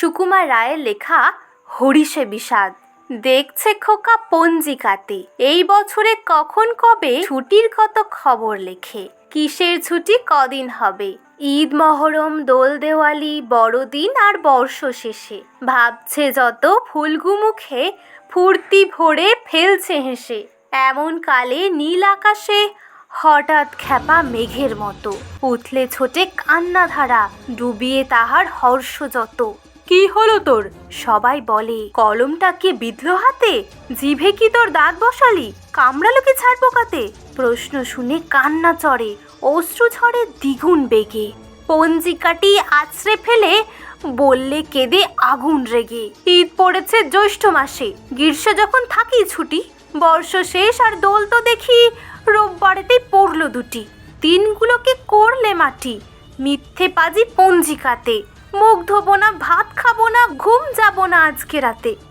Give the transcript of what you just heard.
সুকুমার রায়ের লেখা হরিষে বিষাদ। দেখছে খোকা পঞ্জিকাতে, এই বছরে কখন কবে ছুটির কত খবর লেখে? কিসের ছুটি, কদিন হবে? ঈদ মহরম, দোল দেওয়ালি, বড়দিন আর বর্ষ শেষে। ভাবছে যত ফুলগু মুখে ফুর্তি ভরে ফেলছে হেসে। এমন কালে নীল আকাশে হঠাৎ খ্যাপা মেঘের মতো। উথলে ছোটে কান্নাধারা, ডুবিয়ে তাহার হর্ষ যত। কি হলো তোর? সবাই বলে, কলমটা কি বিধলো হাতে? জিভে কি তোর দাঁত বসালি? কামড়ালো কি ছাড় পোকাতে? প্রশ্ন শুনে কান্না চড়ে, অশ্রু ঝরে দ্বিগুণ বেগে। পঞ্জিকাটি আছড়ে ফেলে, বললে কেঁদে আগুন রেগে। ঈদ পড়েছে জ্যৈষ্ঠ মাসে, গ্রীষ্ম যখন থাকি ছুটি, বর্ষ শেষ আর দোল তো দেখি রোববারেতেই পড়ল দুটি। দিনগুলোকে করলে মাটি, মিথ্যে পাজি পঞ্জিকাতে। মুখ ধোবো না ভাত খাব না ঘুম যাব না আজকে রাতে।